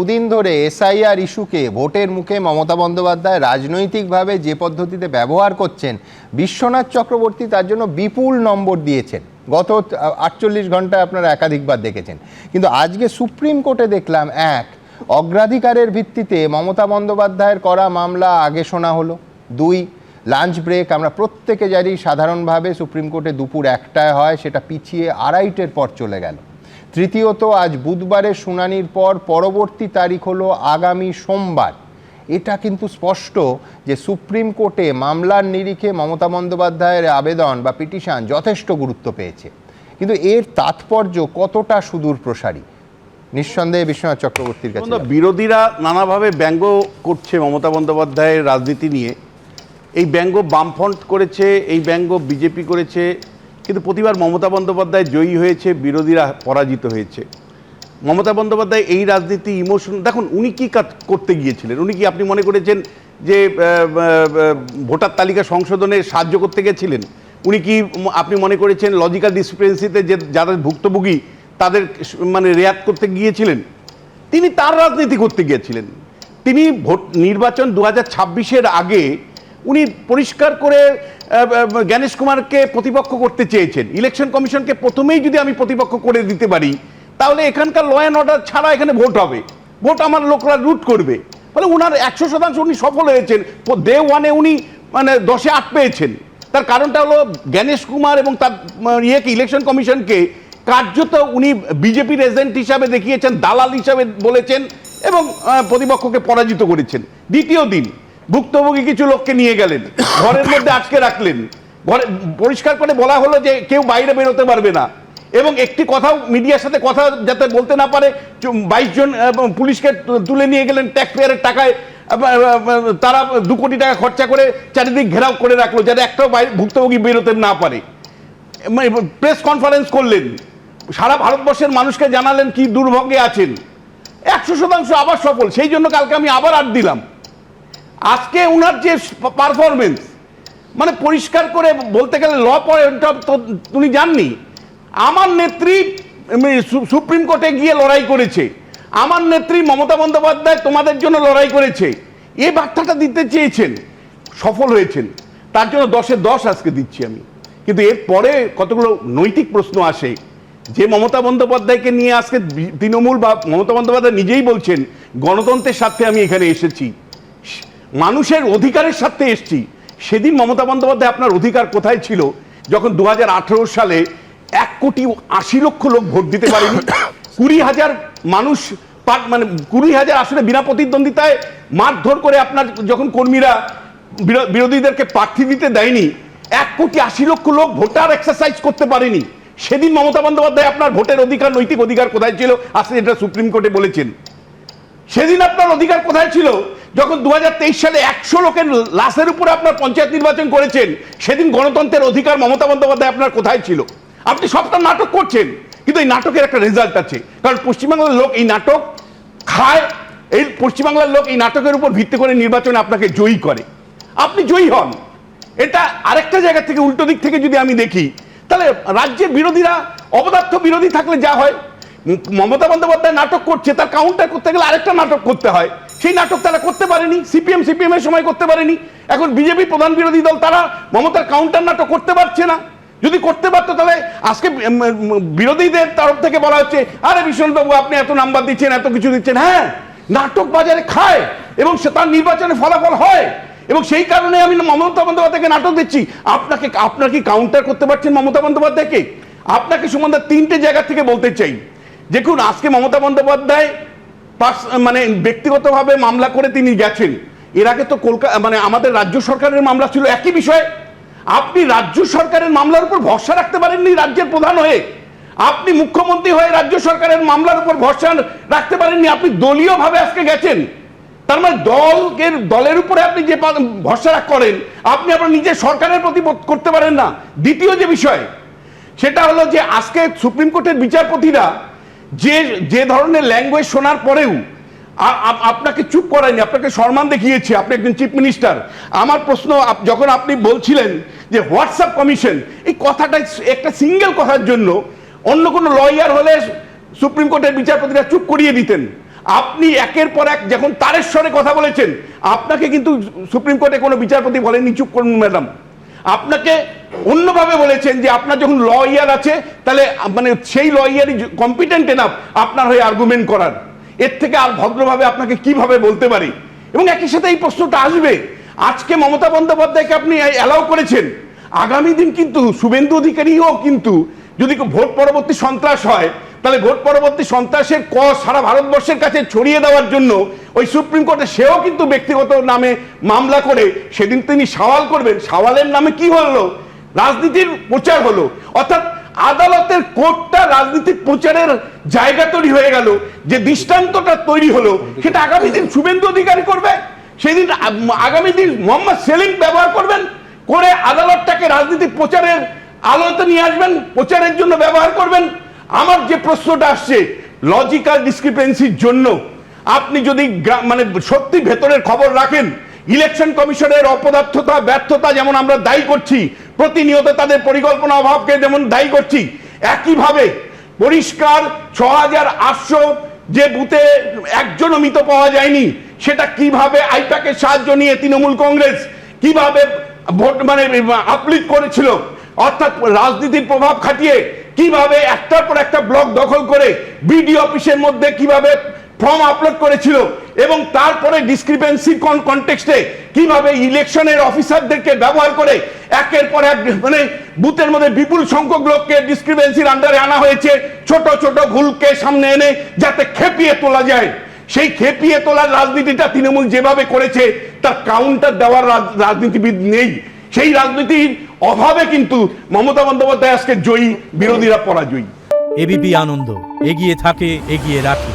দুদিন ধরে এসআইআর ইস্যুকে ভোটের মুখে মমতা বন্দ্যোপাধ্যায় রাজনৈতিকভাবে যে পদ্ধতিতে ব্যবহার করছেন, বিশ্বনাথ চক্রবর্তী তার জন্য বিপুল নম্বর দিয়েছেন। গত আটচল্লিশ ঘন্টায় আপনারা একাধিকবার দেখেছেন। কিন্তু আজকে সুপ্রিম কোর্টে দেখলাম এক, অগ্রাধিকারের ভিত্তিতে মমতা বন্দ্যোপাধ্যায়ের করা মামলা আগে শোনা হলো। দুই, লাঞ্চ ব্রেক, আমরা প্রত্যেকে জানি সাধারণভাবে সুপ্রিম কোর্টে দুপুর একটায় হয়, সেটা পিছিয়ে আড়াইটের পর চলে গেল। তৃতীয়ত আজ বুধবারের শুনানির পর পরবর্তী তারিখ হলো আগামী সোমবার। এটা কিন্তু স্পষ্ট যে সুপ্রিম কোর্টে মামলার নিরিখে মমতা বন্দ্যোপাধ্যায়ের আবেদন বা পিটিশন যথেষ্ট গুরুত্ব পেয়েছে। কিন্তু এর তাৎপর্য কতটা সুদূর প্রসারী? নিঃসন্দেহে বিশ্বনাথ চক্রবর্তীর কাছে বিরোধীরা নানাভাবে ব্যঙ্গ করছে মমতা বন্দ্যোপাধ্যায়ের রাজনীতি নিয়ে। এই ব্যঙ্গ বামফ্রন্ট করেছে এই ব্যঙ্গ বিজেপি করেছে কিন্তু প্রতিবার মমতা বন্দ্যোপাধ্যায় জয়ী হয়েছে, বিরোধীরা পরাজিত হয়েছে। মমতা বন্দ্যোপাধ্যায় এই রাজনীতি ইমোশন, দেখুন উনি কি কাজ করতে গিয়েছিলেন? উনি কি আপনি মনে করেছেন যে ভোটার তালিকা সংশোধনে সাহায্য করতে গেছিলেন? উনি কি আপনি মনে করেছেন লজিক্যাল ডিসপ্রেন্সিতে যে যারা ভুক্তভোগী, তাদের মানে রেয়াত করতে গিয়েছিলেন? তিনি তার রাজনীতি করতে গিয়েছিলেন। তিনি ভোট নির্বাচন দু হাজার আগে উনি পরিষ্কার করে জ্ঞানেশ কুমারকে প্রতিপক্ষ করতে চেয়েছেন। ইলেকশন কমিশনকে প্রথমেই যদি আমি প্রতিপক্ষ করে দিতে পারি, তাহলে এখানকার ল অ্যান্ড অর্ডার ছাড়া এখানে ভোট হবে। ভোট আমার লোকরা রুট করবে। ফলে ওনার একশো শতাংশ উনি সফল হয়েছেন। ডে ওয়ানে উনি মানে দশে আট পেয়েছেন। তার কারণটা হলো জ্ঞানেশ কুমার এবং তার ইয়েকে, ইলেকশন কমিশনকে কার্যত উনি বিজেপির এজেন্ট হিসাবে দেখিয়েছেন, দালাল হিসাবে বলেছেন এবং প্রতিপক্ষকে পরাজিত করেছেন। দ্বিতীয় দিন ভুক্তভোগী কিছু লোককে নিয়ে গেলেন। ঘরের মধ্যে আটকে রাখলেন। ঘরে পরিষ্কার করে বলা হলো যে কেউ বাইরে বেরোতে পারবে না। এবং একটি কথাও মিডিয়ার সাথে কথা যাতে বলতে না পারে বাইশ জন পুলিশকে তুলে নিয়ে গেলেন ট্যাক্স পেয়ারের টাকায় তারা দু কোটি টাকা খরচা করে চারিদিক ঘেরাও করে রাখল, যাতে একটাও ভুক্তভোগী বেরোতে না পারে। প্রেস কনফারেন্স করলেন। সারা ভারতবর্ষের মানুষকে জানালেন কি দুর্ভোগে আছেন। একশো শতাংশ আবার সফল। সেই জন্য কালকে আমি আবার আট দিলাম। আজকে উনার যে পারফরমেন্স মানে পরিষ্কার করে বলতে গেলে ল পয়েন্টটা তো উনি জাননি। আমার নেত্রী সুপ্রিম কোর্টে গিয়ে লড়াই করেছে। আমার নেত্রী মমতা বন্দ্যোপাধ্যায় তোমাদের জন্য লড়াই করেছে। এই বার্তাটা দিতে চেয়েছেন, সফল হয়েছেন। তার জন্য দশে দশ আজকে দিচ্ছি আমি। কিন্তু এরপরে কতগুলো নৈতিক প্রশ্ন আসে, যে মমতা বন্দ্যোপাধ্যায়কে নিয়ে আজকে তৃণমূল বা মমতা বন্দ্যোপাধ্যায় নিজেই বলছেন, গণতন্ত্রের স্বার্থে আমি এখানে এসেছি। মানুষের অধিকারের স্বার্থে এসছি। সেদিন মমতা বন্দ্যোপাধ্যায় আপনার অধিকার কোথায় ছিল? যখন দু হাজার আঠারো সালে এক কোটি আশি লক্ষ লোক ভোট দিতে পারেনি, কুড়ি হাজার মানুষ মানে কুড়ি হাজার আসলে বিনা প্রতিদ্বন্দ্বিতায় মারধর করে আপনার যখন কর্মীরা বিরো- বিরোধীদেরকে প্রার্থী দিতে দেয়নি, এক কোটি আশি লক্ষ লোক ভোটার এক্সারসাইজ করতে পারেনি। সেদিন মমতা বন্দ্যোপাধ্যায় আপনার ভোটের অধিকার, নৈতিক অধিকার কোথায় ছিল? আসলে এটা সুপ্রিম কোর্টে বলেছেন। সেদিন আপনার অধিকার কোথায় ছিল? যখন দু হাজার তেইশ সালে একশো লোকের লাশের উপরে আপনার পঞ্চায়েত নির্বাচন করেছেন, সেদিন গণতন্ত্রের অধিকার মমতা বন্দ্যোপাধ্যায় আপনার কোথায় ছিল? আপনি সবটা নাটক করছেন, কিন্তু এই নাটকের একটা রেজাল্ট আছে। কারণ পশ্চিমবাংলার লোক এই নাটক খায়, এই পশ্চিমবাংলার লোক এই নাটকের উপর ভিত্তি করে নির্বাচনে আপনাকে জয়ী করে। আপনি জয়ী হন। এটা আরেকটা জায়গা থেকে, উল্টো দিক থেকে যদি আমি দেখি, তাহলে রাজ্যের বিরোধীরা অপদার্থ বিরোধী থাকলে যা হয়, মমতা বন্দ্যোপাধ্যায় নাটক করছে, তার কাউন্টার করতে গেলে আরেকটা নাটক করতে হয়। সেই নাটক তারা করতে পারেনি, সিপিএম সিপিএম এর সময় করতে পারেনি। এখন বিজেপি প্রধান বিরোধী দল, তারা মমতার কাউন্টার নাটক করতে পারছে না। যদি করতে পারতো তাহলে আজকে বিরোধীদের তরফ থেকে বলা হচ্ছে, আরে বাবু, আপনি এত নাম্বার দিচ্ছেন, এত কিছু দিচ্ছেন। হ্যাঁ নাটক বাজারে খায় এবং সে তার নির্বাচনে ফলাফল হয়। এবং সেই কারণে আমি মমতা বন্দ্যোপাধ্যায়কে নাটক দিচ্ছি। আপনাকে, আপনার কি কাউন্টার করতে পারছেন মমতা বন্দ্যোপাধ্যায়কে? আপনাকে সুমন্দর তিনটে জায়গা থেকে বলতে চাই। দেখুন, আজকে মমতা বন্দ্যোপাধ্যায় মানে ব্যক্তিগতভাবে মামলা করে তিনি গেছেন। এর আগে তো কলকাতা মানে আমাদের রাজ্য সরকারের মামলা ছিল একই বিষয়ে। আপনি রাজ্য সরকারের মামলার উপর ভরসা রাখতে পারেননি রাজ্যের প্রধান হয়ে। আপনি মুখ্যমন্ত্রী হয়ে রাজ্য সরকারের মামলার উপর ভরসা রাখতে পারেননি, আপনি দলীয়ভাবে আজকে গেছেন। তার মানে দলের দলের উপরে আপনি যে ভরসা করেন, আপনি আপনার নিজের সরকারের প্রতি করতে পারেন না। দ্বিতীয় যে বিষয়, সেটা হলো যে আজকে সুপ্রিম কোর্টের বিচারপতিরা যে যে ধরনের ল্যাঙ্গুয়েজ শোনার পরেও আপনাকে চুপ করায়নি, আপনাকে সম্মান দেখিয়েছে, আপনি একজন চিফ মিনিস্টার আমার প্রশ্ন যখন আপনি বলছিলেন যে হোয়াটসঅ্যাপ কমিশন এই কথাটা একটা সিঙ্গেল কথার জন্য অন্য কোনো লয়ার হলে সুপ্রিম কোর্টের বিচারপতিরা চুপ করিয়ে দিতেন। আপনি একের পর এক যখন তারেশ্বরে কথা বলেছেন, আপনাকে কিন্তু সুপ্রিম কোর্টে কোনো বিচারপতি বলেননি, চুপ করুন ম্যাডাম। আপনাকে অন্যভাবে বলেছেন যে আপনার যখন লয়ার আছে, তাহলে মানে সেই লয়ারই কম্পিটেন্ট এনাফ আপনার হয়ে আর্গুমেন্ট করার। এর থেকে আর ভদ্রভাবে আপনাকে কীভাবে বলতে পারি? এবং একই সাথে এই প্রশ্নটা আসবে। আজকে মমতা বন্দ্যোপাধ্যায়কে আপনি অ্যালাউ করেছেন। আগামী দিন কিন্তু শুভেন্দু অধিকারীও কিন্তু যদি ভোট পরবর্তী সন্ত্রাস হয়, তাহলে ভোট পরবর্তী সন্ত্রাসের ক সারা ভারতবর্ষের কাছে ছড়িয়ে দেওয়ার জন্য ওই সুপ্রিম কোর্টে সেও কিন্তু ব্যক্তিগত নামে মামলা করে সেদিন তিনি সওয়াল করবেন। সওয়ালের নামে কি হলো? রাজনীতির প্রচার হলো। অর্থাৎ আদালতের কোর্টটা রাজনীতির প্রচারের জায়গা তৈরি হয়ে গেল, যে দৃষ্টান্তটা তৈরি হলো, সেটা আগামী দিন শুভেন্দু অধিকারী করবে, সেদিন আগামী দিন মোহাম্মদ সেলিম ব্যবহার করবেন, করে আদালতটাকে রাজনীতি প্রচারের আলোতে নিয়ে আসবেন, প্রচারের জন্য ব্যবহার করবেন। আমার যে প্রশ্নটা আসছে লজিক্যাল ডিসক্রিপেন্সির জন্য, আপনি যদি মানে সত্যি ভেতরের খবর রাখেন ইলেকশন কমিশনের অপদার্থতা, ব্যর্থতা যেমন আমরা দায়ী করছি প্রতিনিয়ত তাদের পরিকল্পনা অভাবকে যেমন দায়ী করছি, একইভাবে পরিষ্কার ছ হাজার আটশো যে বুথে একজনও মৃত পাওয়া যায়নি, সেটা কীভাবে আইপ্যাকের সাহায্য নিয়ে তৃণমূল কংগ্রেস কীভাবে ভোট মানে আপলিট করেছিল, অর্থাৎ রাজনীতির প্রভাব খাটিয়ে কীভাবে একটার পর একটা ব্লক দখল করে বিডি অফিসের মধ্যে কীভাবে ফর্ম আপলোড করেছিল এবং তারপরে ডিসক্রিপেন্সি কনটেক্সটে কীভাবে ইলেকশনের অফিসারদেরকে ব্যবহার করে একের পর এক মানে বুথের মধ্যে বিপুল সংখ্যক লোককে ডিসক্রিপেন্সির আন্ডারে আনা হয়েছে, ছোট ছোট ভুলকে সামনে এনে যাতে খেপিয়ে তোলা যায়। সেই খেপিয়ে তোলার রাজনীতিটা তৃণমূল যেভাবে করেছে, তার কাউন্টার দেওয়ার রাজনীতিবিদ নেই। সেই রাজনীতির অভাবে কিন্তু মমতা বন্দ্যোপাধ্যায় আজকে জয়ী, বিরোধীরা পরাজয়ী। এবিপি আনন্দ, এগিয়ে থাকে, এগিয়ে রাখে।